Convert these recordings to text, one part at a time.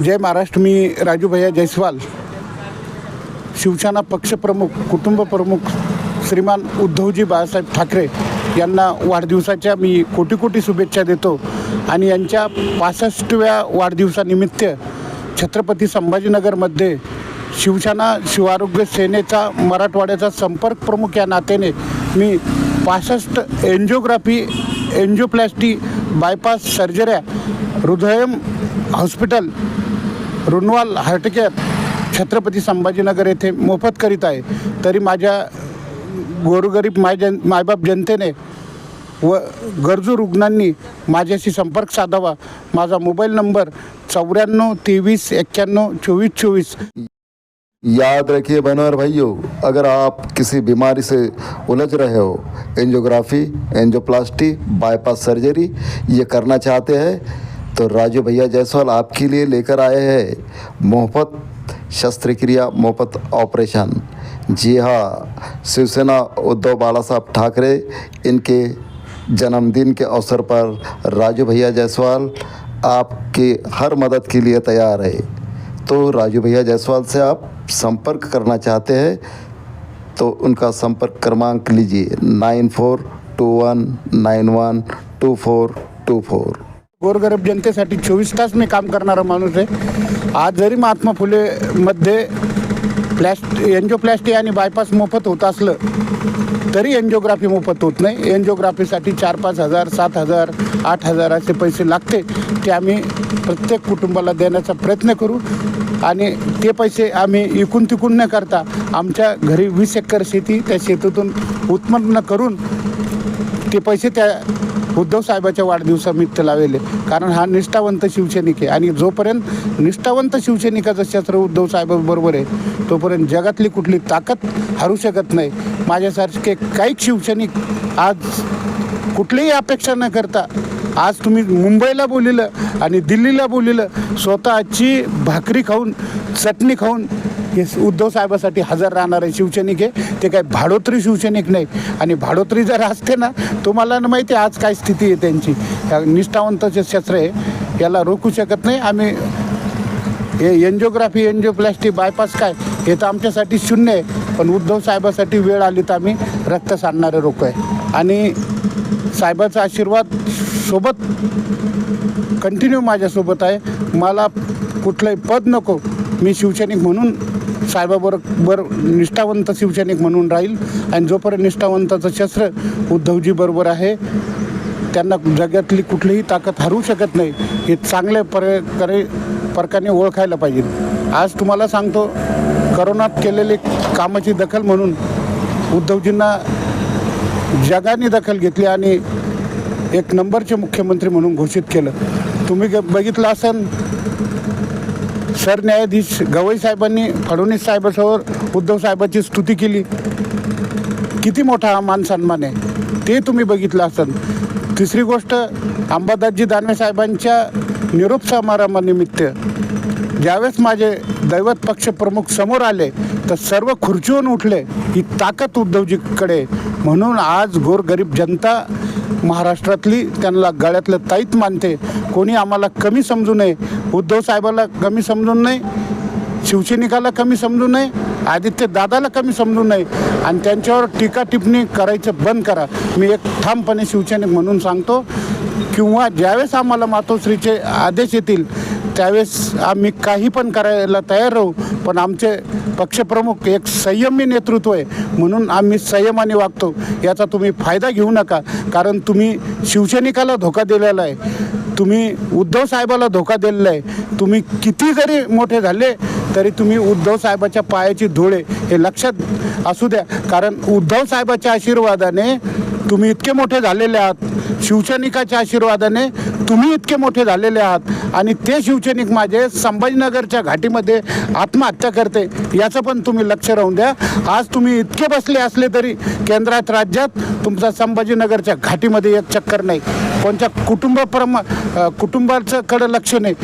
जय महाराष्ट्र मी राजू भैया जयस्वाल. शिवसेना पक्षप्रमुख कुटुंब प्रमुख श्रीमान उद्धवजी बाळासाहेब ठाकरे यांना वाढदिवसाच्या मी कोटी कोटी शुभेच्छा देतो आणि यांच्या पासष्टव्या वाढदिवसानिमित्त छत्रपती संभाजीनगरमध्ये शिवसेना शिवारोग्य सेनेचा मराठवाड्याचा संपर्क प्रमुख या नात्याने मी पासष्ट angiography angioplasty bypass सर्जऱ्या Hridayam hospital Runwal heart care Chhatrapati Sambhajinagar येथे मोफत करीत आहे. तरी माझ्या गोरगरीब माय जन मायबाप जनतेने व गरजू रुग्णांनी माझ्याशी संपर्क साधावा. माझा मोबाईल नंबर चौऱ्याण्णव तेवीस एक्क्याण्णव चोवीस चोवीस. याद रखिए बहनों और भाइयों अगर आप किसी बीमारी से उलझ रहे हो एंजियोग्राफी एंजियोप्लास्टी बाईपास सर्जरी ये करना चाहते हैं तो राजू भैया जायसवाल आपके लिए लेकर आए हैं मुफ़्त शस्त्रक्रिया मुफ़्त ऑपरेशन। जी हाँ शिवसेना उद्धव बाला साहब ठाकरे, इनके जन्मदिन के अवसर पर राजू भैया जायसवाल आपकी हर मदद के लिए तैयार है। तो राजू भैया जायसवाल से आप संपर्क करना चाहते हैं तो उनका संपर्क क्रमांक लीजिए nine four two one nine one two four two four. गोरगरीब जनतेसाठी चोवीस तास मी काम करणारा माणूस आहे. आज जरी महात्मा फुलेमध्ये प्लॅस्ट एन्जिओप्लॅस्टी आणि बायपास मोफत होत असलं तरी एन्जिओग्राफी मोफत होत नाही. एन्जिओग्राफीसाठी चार पाच हजार सात हजार आठ हजार असे पैसे लागते. ते आम्ही प्रत्येक कुटुंबाला देण्याचा प्रयत्न करू. आणि ते पैसे आम्ही इकून तिकून न करता आमच्या घरी वीस एकर शेती त्या शेतीतून उत्पन्न करून ते पैसे त्या उद्धव साहेबाच्या वाढदिवसानिमित्त लावले. कारण हा निष्ठावंत शिवसैनिक आहे. आणि जोपर्यंत निष्ठावंत शिवसैनिकाचं शस्त्र उद्धव साहेबाबरोबर आहे तोपर्यंत जगातली कुठली ताकद हरू शकत नाही. माझ्यासारखे काही शिवसैनिक आज कुठलीही अपेक्षा न करता आज तुम्ही मुंबईला बोलिलं आणि दिल्लीला बोलिलं स्वतःची भाकरी खाऊन चटणी खाऊन हे उद्धव साहेबासाठी हजर राहणारे शिवसैनिक आहे ते काय भाडोत्री शिवसैनिक नाही. आणि भाडोत्री जर असते ना तुम्हाला ना माहिती आहे आज काय स्थिती आहे त्यांची. ह्या निष्ठावंताचे शस्त्र आहे. याला रोखू शकत नाही. आम्ही हे एन्जिओग्राफी एन्जिओप्लॅस्टी बायपास काय हे तर आमच्यासाठी शून्य आहे. पण उद्धव साहेबासाठी वेळ आली तर आम्ही रक्त सांडणारे रोख आहे. आणि साहेबाचा आशीर्वाद सोबत कंटिन्यू माझ्यासोबत आहे. मला कुठलंही पद नको. मी शिवसैनिक म्हणून साहेबाबरोबर निष्ठावंत शिवसैनिक म्हणून राहील आणि जोपर्यंत निष्ठावंताचं शस्त्र उद्धवजी बरोबर आहे त्यांना जगातली कुठलीही ताकद हरवू शकत नाही हे चांगल्या प्रकारे प्रकारे ओळखायला पाहिजे. आज तुम्हाला सांगतो करोनात केलेले कामाची दखल म्हणून उद्धवजींना जगाने दखल घेतली आणि एक नंबरचे मुख्यमंत्री म्हणून घोषित केलं. तुम्ही ग- बघितलं असेल सरन्यायाधीश गवई साहेबांनी फडणवीस साहेबासमोर उद्धव साहेबाची स्तुती केली. किती मोठा हा मान सन्मान आहे. ते तुम्ही बघितलं असाल तिसरी गोष्ट अंबादासजी दानवे साहेबांच्या निरोप समारंभानिमित्त ज्यावेळेस माझे दैवत पक्ष प्रमुख समोर आले तर सर्व खुर्चीवरून उठले ही ताकद उद्धवजीकडे. म्हणून आज गोरगरीब जनता महाराष्ट्रातली त्यांना गळ्यातलं ताईत मानते. कोणी आम्हाला कमी समजू नये उद्धव साहेबाला कमी समजू नये शिवसैनिकाला कमी समजू नये आदित्य दादाला कमी समजू नये आणि त्यांच्यावर टीका टिप्पणी करायचं बंद करा. मी एक ठामपणे शिवसैनिक म्हणून सांगतो किंवा ज्यावेळेस आम्हाला मातोश्रीचे आदेश येतील त्यावेळेस आम्ही काही पण करायला तयार राहू पण आमचे पक्षप्रमुख एक संयमी नेतृत्व आहे म्हणून आम्ही संयमाने वागतो. याचा तुम्ही फायदा घेऊ नका कारण तुम्ही शिवसैनिकाला धोका दिलेला आहे. तुम्ही उद्धव साहेबाला धोका दिलेला आहे तुम्ही किती जरी मोठे झाले तरी तुम्ही उद्धव साहेबाच्या पायाची धुळे हे लक्षात असू द्या. कारण उद्धव साहेबाच्या आशीर्वादाने तुम्ही इतके मोठे झालेले आहात. शिवसैनिकाच्या आशीर्वादाने तुम्ही इतके मोठे झालेले आहात. आणि ते शिवसैनिक माझे संभाजीनगरच्या घाटीमध्ये आत्महत्या करते याचं पण तुम्ही लक्ष राहून द्या. आज तुम्ही इतके बसले असले तरी केंद्रात राज्यात तुमचा संभाजीनगरच्या घाटीमध्ये एक चक्कर नाही. कोणत्या कुटुंबप्रम अ, लक्ष नाही.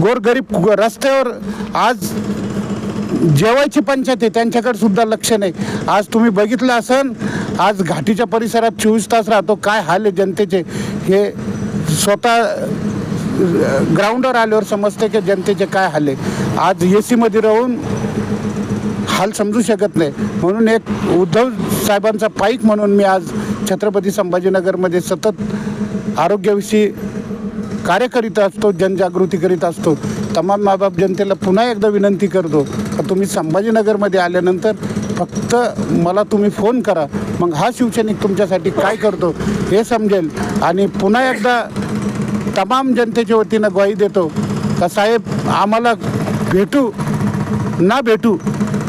गोरगरीब रस्त्यावर आज जेवायची पंचायत आहे त्यांच्याकडे सुद्धा लक्ष नाही. आज तुम्ही बघितलं असन आज घाटीच्या परिसरात चोवीस तास राहतो काय हाल आहे जनतेचे? हे स्वतः ग्राउंडवर आल्यावर समजते की जनतेचे काय हाल आहे. आज ए सीमध्ये राहून हाल समजू शकत नाही. म्हणून एक उद्धव साहेबांचा पाईक म्हणून मी आज छत्रपती संभाजीनगरमध्ये सतत आरोग्याविषयी कार्य करीत असतो जनजागृती करीत असतो. तमाम माबाप जनतेला पुन्हा एकदा विनंती करतो का तुम्ही संभाजीनगरमध्ये आल्यानंतर फक्त मला तुम्ही फोन करा. मग हा शिवसैनिक तुमच्यासाठी काय करतो हे समजेल. आणि पुन्हा एकदा तमाम जनतेच्या वतीनं ग्वाही देतो का साहेब आम्हाला भेटू ना भेटू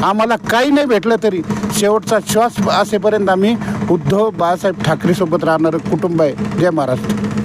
आम्हाला काही नाही भेटलं तरी शेवटचा श्वास असेपर्यंत आम्ही उद्धव बाळासाहेब ठाकरेसोबत राहणारं कुटुंब आहे. जय महाराष्ट्र.